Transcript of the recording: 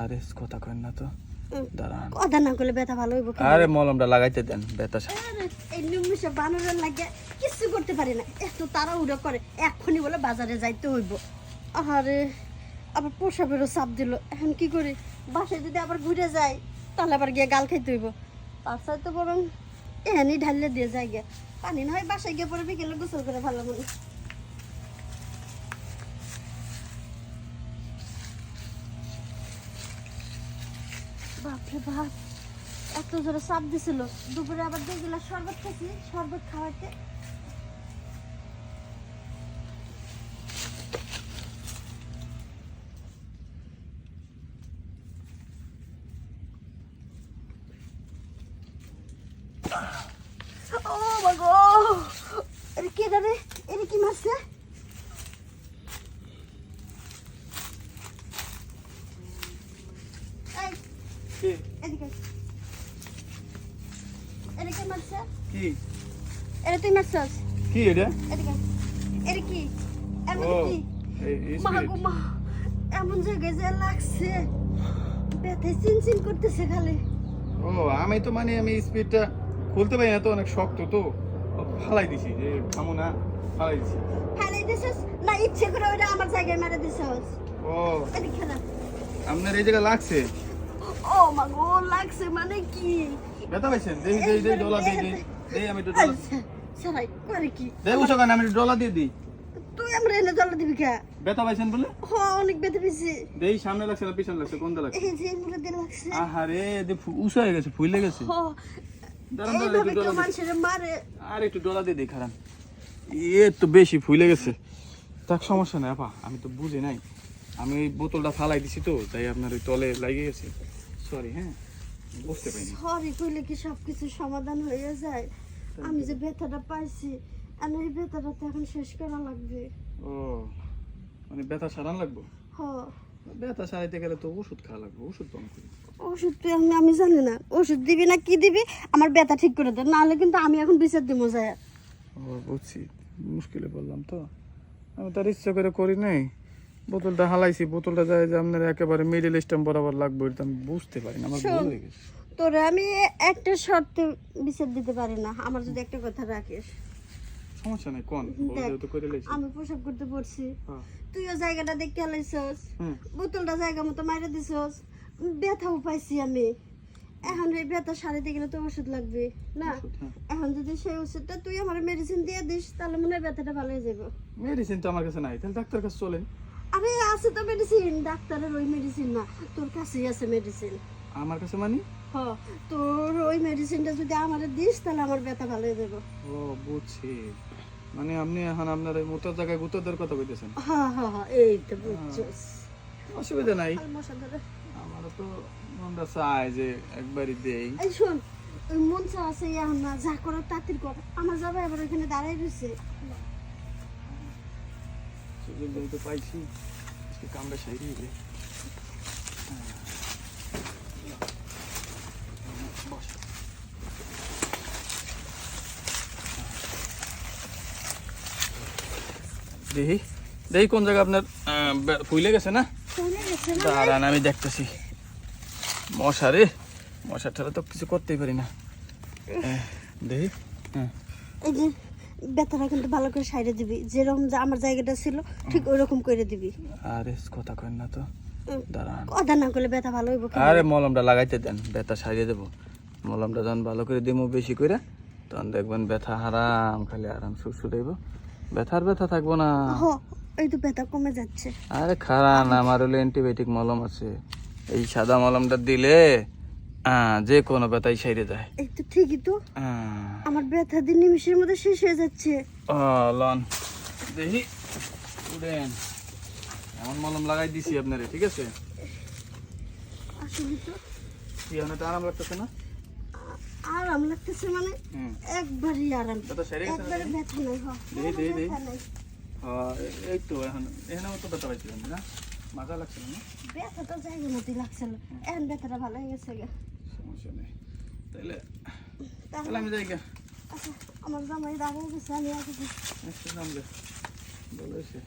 আরে কথা কইন না তো। দাঁড়ান। কথা না করলে ব্যথা ভালো হইব আরে মলমটা লাগাইতে দেন ব্যথা এই নিমিষে বানরের লাগে কিছু করতে পারি না। এত তাড়াহুড়ো করে এক্ষুনি বলে বাজারে যাইতে হইব। আরে আবার পোষাবেরও চাপ দিল। এখন কি করি? বাসায় যদি আবার ঘুরে যাই তাহলে আবার গিয়ে গাল খাইতে হইব। তার সাথে বরং এহানি ঢাললে দিয়ে যাই গে পানি না হয় বাসায় গিয়ে পরে বিকেলে গোসল করে ভালো মনে বাপরে বাপ। এত জোরে চাপ দিছিল। দুপুরে আবার দুই শরবত খাইছি শরবত খাওয়াতে। ও মাগো এটা কি রে এটা কি মারছে? এই এদিকে আয়। এটা কে মারছে? কি? এটা তুই মারছস? কি এটা? এদিকে আয়। এটা কি? এমন কি? মা জায়গায় যে লাগছে। ব্যথায় চিনচিন করতেছে খালি। ও আমি তো মানে আমি স্পিডটা খুলতে পারি না তো অনেক শক্ত তো। ফালাই দিছি যে খামো না ফালাই দিছি। ফেলে দিছস? না ইচ্ছে করে ওটা আমার জায়গায় মেরে দিছস। ও। এদিকে আপনার এই জায়গা লাগছে? ও মা গো লাগছে মানে কি ব্যথা পাইছেন? দেই দেই দেই ডলা দেই দেই। দেই আমি একটু ডলা আচ্ছা, সরাই করে কি দেই উঠো কেন? আমি একটু ডলা দিয়ে দিই। তুই আমরা এনে দিবি কে? ব্যথা পাইছেন বলে? হ অনেক পেয়েছি দেই সামনে লাগছে না পিছনে লাগছে কোনটা লাগছে? এই যে এগুলো দিয়ে লাগছে। আহারে দে উষা হয়ে গেছে ফুলে গেছে। দাঁড়ান দাঁড়ান একটু ডলা মারে। আর একটু ডলা দিয়ে দিই খারান। এ তো বেশি ফুলে গেছে। তাক সমস্যা নাই আপা আমি তো বুঝি নাই। আমি ওই বোতলটা ফালাই দিছি তো তাই আপনার ওই তলে লাগিয়ে গেছে। সরি হ্যাঁ? বুঝতে পারিনি। সরি কইলে কি সবকিছু সমাধান হয়ে যায়? আমি যে ব্যথাটা পাইছি আর এই ব্যথাটা তো এখন শেষ করা লাগবে। ও মানে ব্যথা সারান লাগবো? হ। ব্যথা সারাইতে গেলে তো ওষুধ খাওয়া লাগবে ওষুধ পান করি ওষুধ তুই আমি আমি জানি না ওষুধ দিবি না কি দিবি আমার ব্যথা ঠিক করে দে নাহলে কিন্তু আমি এখন বিচার দিব যায়। ও বুঝছি মুশকিলে বললাম তো। আমি তার ইচ্ছা করে করি নাই। বোতলটা হালাইছি বোতলটা যায় যে আপনার একেবারে মিডিল স্ট্যাম্প বরাবর লাগবে এটা আমি বুঝতে পারি না আমার ভুল হয়ে গেছে। তোরে আমি একটা শর্তে বিচার দিতে পারি না আমার যদি একটা কথা রাখিস। সমস্যা নাই কোন? তো করে লাইছি। আমি পোশাক করতে পড়ছি। হ্যাঁ। তুইও জায়গাটা দেখতে হালাইছস। হুম। বোতলটা জায়গা মতো মাইরে দিছস। ব্যথাও পাইছি আমি। এখন এই ব্যথা সারাইতে গেলে তো ওষুধ লাগবে না? হ্যাঁ। এখন যদি সেই ওষুধটা তুই আমার মেডিসিন দিয়ে দিস তাহলে মনে হয় ব্যথাটা ভালো হয়ে যাবে। মেডিসিন তো আমার কাছে নাই তাহলে ডাক্তার কাছে চলেন। আরে আছে তো মেডিসিন ডাক্তারের ওই মেডিসিন না। তোর কাছেই আছে মেডিসিন আমার কাছে মানে? হ তোর ওই মেডিসিনটা যদি আমার দিস তাহলে আমার ব্যথা ভালো হয়ে যাবে। ও বুঝছি। মানে আপনি এখন আপনার এই মোটার জায়গায় গুতোদের কথা কইতেছেন? হ্যাঁ হ্যাঁ হ্যাঁ এই তো বুঝছিস। অসুবিধা নাই। আমারও তো মনটা চায় যে একবারই দেই। এই শোন মন চা আছে এখন না যা করার তাড়াতাড়ি কর। আমার যাবে আবার ওইখানে দাঁড়াই রয়েছে যেহেতু পাইছি। আজকে কামড়া সাইরি দিবে দেখি। দেখি কোন জায়গা আপনার চলে গেছে না? দাঁড়ান আমি দেখতেছি। মশা রে। মশা ছাড়া তো কিছু করতেই পারি না। দেখি। হ্যাঁ। ব্যথাটা কিন্তু ভালো করে সাইডে দিবি। যেরকম যে আমার জায়গাটা ছিল ঠিক ওইরকম করে দিবি। আরে কথা কই না তো। কথা না করলে ব্যথা ভালো হইব আরে মলমটা লাগাইতে দেন ব্যথা সারিয়ে দেবো। মলমটা যখন ভালো করে দিমু বেশি করে তখন দেখবেন ব্যথা হারাম খালি আরাম সুসু দেব ব্যথার ব্যথা থাকব না। হ এই তো ব্যথা কমে যাচ্ছে। আরে খারাপ না আমার হলো অ্যান্টিবায়োটিক মলম আছে। এই সাদা মলমটা দিলে যে কোনো ব্যথাই সাইরে যায়। এই তো ঠিকই তো। আমার ব্যথা দিন মধ্যে শেষ হয়ে যাচ্ছে। লন। দেখি। উড়েন এমন মলম লাগাই দিছি আপনারে ঠিক আছে? আসলে তো কি একটু আরাম লাগতেছে না? আরাম লাগতেছে মানে একবারই আরাম। সেরে একবারে দেখি? ব্যথা নাই হ। দে, দে, দে। ব্যথা নাই। হ্যাঁ, এ- এই তো এখন এখানেও তো ব্যথা পাইছিলেন না? মাজা লাগছিল না? ব্যথা তো জায়গা মতোই লাগছিল এখন ব্যথাটা ভালো হয়ে গেছে। সমস্যা নেই। তাহলে তাহলে আমি যাই গা আচ্ছা আমার জামাই দাঁড়িয়ে গেছে আমি আগে একটু নাম গা ভালো হয়েছে